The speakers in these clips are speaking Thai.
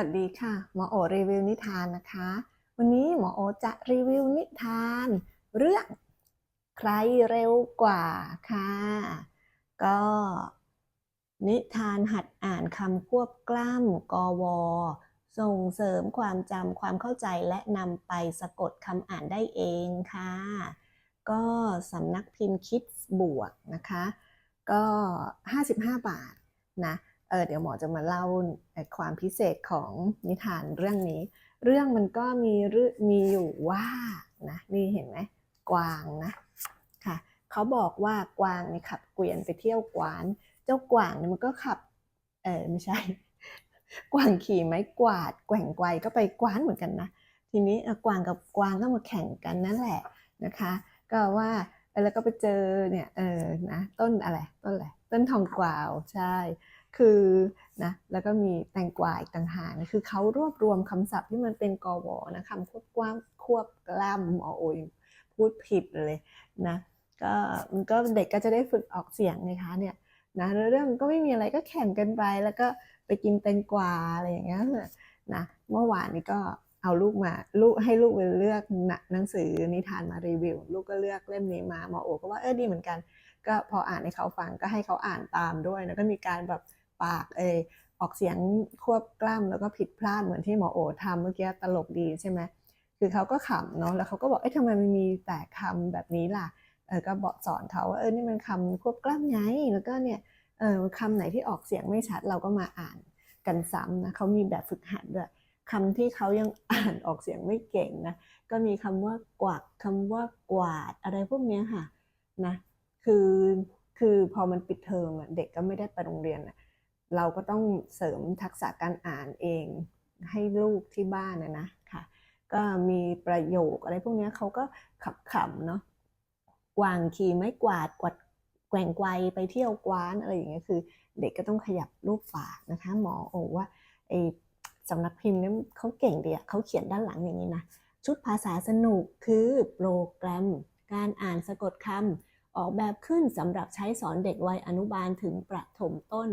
สวัสดีค่ะ หมอโอรีวิวนิทานนะคะ วันนี้หมอโอจะรีวิวนิทาน เรื่องใครเร็วกว่าค่ะ ก็ นิทานหัดอ่านคำควบกล้ำกอวส่งเสริมความจำความเข้าใจและนำไปสะกดคำอ่านได้เองค่ะ ก็สำนักพิมพ์คิดบวกนะคะ ก็ 55 บาทนะ เออเดี๋ยวหมอจะมาเล่าความพิเศษของนิทานเรื่องนี้ เรื่องมันก็มีมีอยู่ว่านะนี่เห็นไหมกวางนะค่ะเขาบอกว่ากวางเนี่ยขับเกวียนไปเที่ยวกวาน เจ้ากวางเนี่ยมันก็ขับเออไม่ใช่ กวางขี่ไม้กวาด แกว่งไกวก็ไปกวานเหมือนกันนะทีนี้กวางกับกวางก็มาแข่งกันนั่นแหละนะคะ ก็ว่าแล้วก็ไปเจอเนี่ยเออนะต้นอะไรต้นอะไรต้นทองกวาวใช่ คือนะแล้วก็มีแตงกวาอีกต่างหากนะคือเขารวบรวมคำศัพท์ที่มันเป็นกอวนะคำควบกว้างควบกล้ำหมอโอยพูดผิดเลยนะก็มันก็เด็กก็จะได้ฝึกออกเสียงไงคะเนี่ยนะเรื่องก็ไม่มีอะไรก็แข่งกันไป แล้วก็ไปกินแตงกวาอะไรอย่างเงี้ยนะเมื่อวานนี้ก็เอาลูกมาลูกให้ลูกไปเลือกหนัหนังสือนิทานมารีวิว ลูกก็เลือกเล่มนี้มาหมอโอก็ว่าเออดีเหมือนกัน ก็พออ่านให้เขาฟังก็ให้เขาอ่านตามด้วยแล้วก็มีการแบบ ปากเออออกเสียงควบกล้ำแล้วก็ผิดพลาดเหมือนที่หมอโอทำเมื่อกี้ตลกดีใช่ไหมคือเขาก็ขำเนาะแล้วเขาก็บอกเอ๊ะทำไมมันมีแต่คำแบบนี้ล่ะเออก็บอกสอนเขาว่าเออนี่มันคำควบกล้ำไงแล้วก็เนี่ยเออคำไหนที่ออกเสียงไม่ชัดเราก็มาอ่านกันซ้ำนะเขามีแบบฝึกหัดด้วยคำที่เขายังอ่านออกเสียงไม่เก่งนะก็มีคำว่ากวักคำว่ากวาดอะไรพวกนี้ค่ะนะคือคือพอมันปิดเทอมเด็กก็ไม่ได้ไปโรงเรียนอะ เราก็ต้องเสริมทักษะการอ่านเองให้ลูกที่บ้านนะนะค่ะ ก็มีประโยคอะไรพวกนี้เขาก็ขับขำเนาะกวางขี่ไม้กวาดกวัดแกว่งไกวไปเที่ยวกวานอะไรอย่างเงี้ยคือ เด็กก็ต้องขยับรูปปากนะคะ หมอโอว่าไอสำนักพิมพ์เนี่ยเขาเก่งดีอะเขาเขียนด้านหลังอย่างนี้นะชุดภาษาสนุกคือโปรแกรม การอ่านสะกดคำออกแบบขึ้นสำหรับใช้สอนเด็กวัยอนุบาลถึงประถมต้น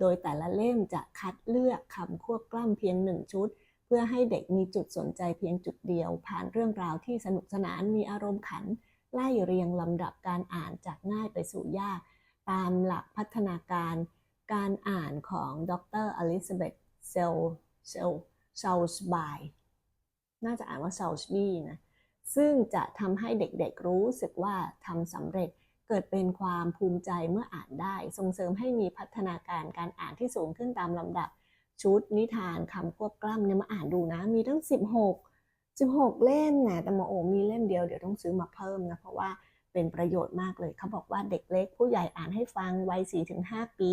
โดยแต่ละเล่มจะคัดเลือกคำควบกล้ำเพียงหนึ่งชุด เพื่อให้เด็กมีจุดสนใจเพียงจุดเดียว ผ่านเรื่องราวที่สนุกสนานมีอารมณ์ขัน ไล่เรียงลำดับการอ่านจากง่ายไปสู่ยาก ตามหลักพัฒนาการการอ่านของดรอลิซาเบธเซลเซลเซลส์บายน่าจะอ่านว่าเซลส์บีนะซึ่งจะทำให้เด็กๆรู้สึกว่าทำสำเร็จ เกิดเป็นความภูมิใจเมื่ออ่านได้ ส่งเสริมให้มีพัฒนาการการอ่านที่สูงขึ้นตามลำดับ ชุดนิทานคำควบกล้ำเนี่ยมาอ่านดูนะ มีทั้ง 16 16 เล่มนะแต่หมอโอมีเล่มเดียวเดี๋ยวต้องซื้อมาเพิ่มนะเพราะว่าเป็นประโยชน์มากเลยเขาบอกว่าเด็กเล็ก ผู้ใหญ่อ่านให้ฟังวัย4-5 ปี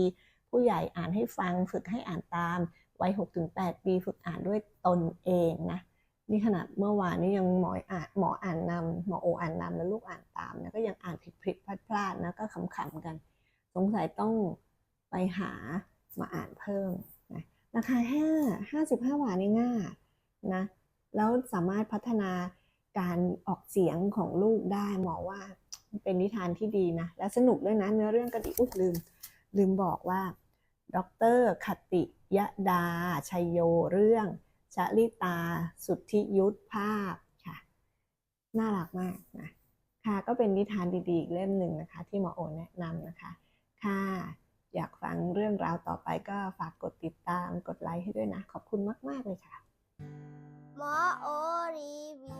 ผู้ใหญ่อ่านให้ฟัง ฝึกให้อ่านตามวัย6-8 ปี ฝึกอ่านด้วยตนเองนะ นี่ขนาดเมื่อวานนี้ยังหมออ่านหมออ่านนำหมอโออ่านนำแล้วลูกอ่านตามนะก็ยังอ่านผิดผิดพลาดพลาดนะก็ขำๆกัน สงสัยต้องไปหามาอ่านเพิ่มนะราคาแค่ห้าสิบห้าบาทนี่ง่ายนะแล้วสามารถพัฒนาการออกเสียงของลูกได้หมอว่าเป็นนิทานที่ดีนะ และสนุกด้วยนะเนื้อเรื่องก็ดีอุ๊ยลืม ลืมบอกว่า ดรคติยดาชัยโยเรื่อง ชลิตา สุทธิยุทธภาพค่ะ น่ารักมากนะค่ะก็เป็นนิทานดีๆอีกเล่มหนึ่งนะคะ ที่หมอโอแนะนำนะคะ ค่ะอยากฟังเรื่องราวต่อไปก็ฝากกดติดตามกดไลค์ให้ด้วยนะ ขอบคุณมาก ๆ เลยค่ะหมอโอรีวิ